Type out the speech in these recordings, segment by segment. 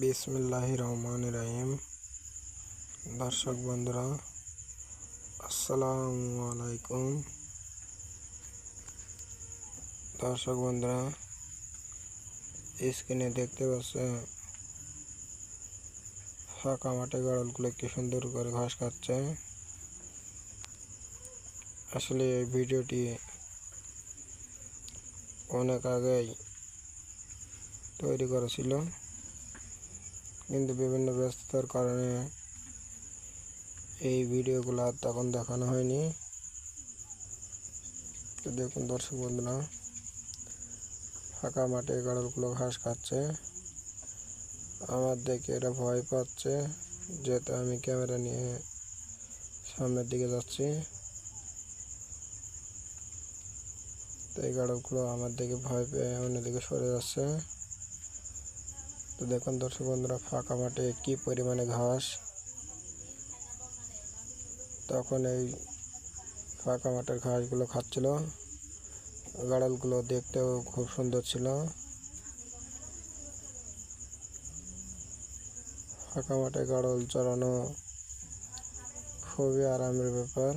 বিসমিল্লাহ রহমান রহিম দর্শক বন্ধুরা, আসসালামু আলাইকুম। দর্শক বন্ধুরা, স্ক্রিনে দেখতে পাচ্ছেন, ফাঁকা মাঠে গাড়লগুলো কি সুন্দর করে ঘাস খাচ্ছে। আসলে এই ভিডিওটি অনেক আগেই তৈরি করা ছিল কিন্তু বিভিন্ন ব্যস্ততার কারণে এই ভিডিওগুলো আর তখন দেখানো হয়নি। তো দেখুন দর্শক বন্ধুরা, ফাঁকা মাঠে গাড়লগুলো ঘাস খাচ্ছে। আমার দেখে এরা ভয় পাচ্ছে, যেহেতু আমি ক্যামেরা নিয়ে সামনের দিকে যাচ্ছি। তো এই গাড়লগুলো আমার দিকে ভয় পেয়ে অন্যদিকে সরে যাচ্ছে। তো দেখুন দর্শক বন্ধুরা, ফাঁকা মাঠে কি পরিমাণে ঘাস? তখন এই ফাঁকা মাঠের ঘাসগুলো খাচ্ছিল। গাড়ালগুলো দেখতেও খুব সুন্দর ছিল। ফাঁকা মাঠে গাড়ল চড়ানো খুবই আরামের ব্যাপার।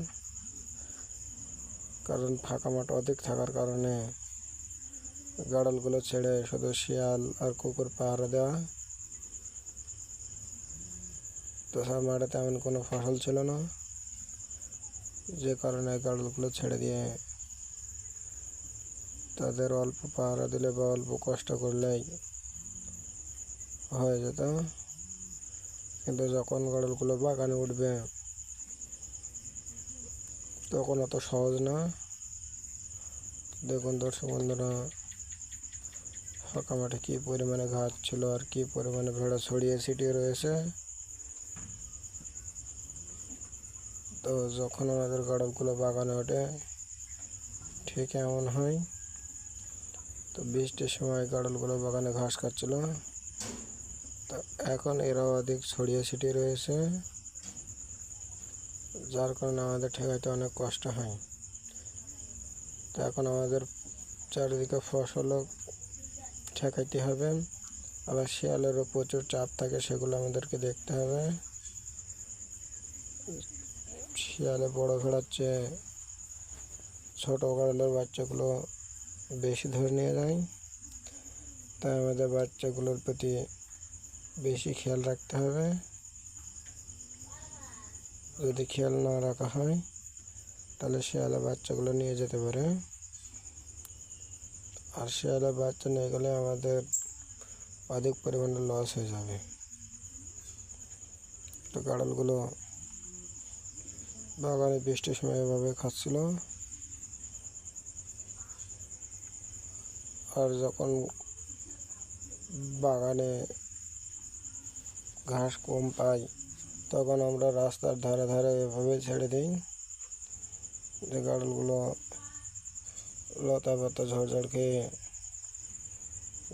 কারণ ফাঁকা মাঠ অধিক থাকার কারণে গাড়লগুলো ছেড়ে শুধু শিয়াল আর কুকুর পাহারা দেওয়া তো সব মাঠে তেমন কোনো ফসল ছিল না। যে কারণে গাড়লগুলো ছেড়ে দিয়ে তাদের অল্প পাহারা দিলে বা অল্প কষ্ট করলেই হয়ে যেত। কিন্তু যখন গাড়লগুলো বাগানে উঠবে, তখন অত সহজ না। দেখুন দর্শক বন্ধুরা ফাঁকা মাঠে কী পরিমাণে ঘাস ছিল আর কী পরিমাণে ভেড়া ছড়িয়ে ছিটিয়ে রয়েছে? তো যখন আমাদের গাড়লগুলো বাগানে ওঠে, ঠিক এমন হয়। তো বৃষ্টির সময় গাড়লগুলো বাগানে ঘাস খাচ্ছিল। তো এখন এরাও অধিক ছড়িয়ে ছিটিয়ে রয়েছে, যার কারণে আমাদের ঠেকাইতে অনেক কষ্ট হয়। তো এখন আমাদের চারিদিকে ফসলও ঠেকাইতে হবে। আবার শিয়ালেরও প্রচুর চাপ থাকে, সেগুলো আমাদেরকে দেখতে হবে। শিয়ালে বড় ভেড়ার চেয়ে ছোটো গাড়লের বাচ্চাগুলো বেশি ধরে নিয়ে যায়। তাই আমাদের বাচ্চাগুলোর প্রতি বেশি খেয়াল রাখতে হবে। যদি খেয়াল না রাখা হয়, তাহলে শিয়ালে বাচ্চাগুলো নিয়ে যেতে পারে। আর শিয়ালে বাচ্চা নিয়ে গেলে আমাদের অধিক পরিমাণে লস হয়ে যাবে। তো গাড়লগুলো বাগানে বৃষ্টির সময় এভাবে খাচ্ছিল। আর যখন বাগানে ঘাস কম পাই, তখন আমরা রাস্তার ধারে ধারে এভাবে ছেড়ে দিই। যে গাড়লগুলো লতা পাতা ঝড়ঝড় খেয়ে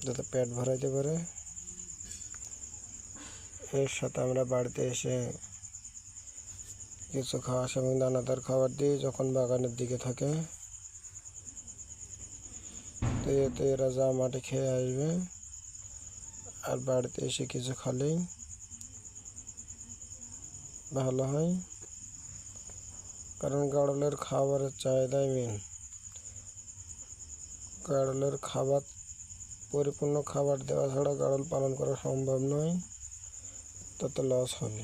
যাতে পেট ভরাইতে পারে। এর সাথে আমরা বাড়িতে এসে কিছু ঘাস এবং দানাদার খাবার দিই যখন বাগানের দিকে থাকে, তো এতে এরা যা মাঠে খেয়ে আসবে। আর বাড়িতে এসে কিছু খালেই ভালো হয়। কারণ গাড়লের খাবারের চাহিদাই মেন গাড়লের খাবার পরিপূর্ণ খাবার দেওয়া ছাড়া গাড়ল পালন করা সম্ভব নয়। তাতে লস হবে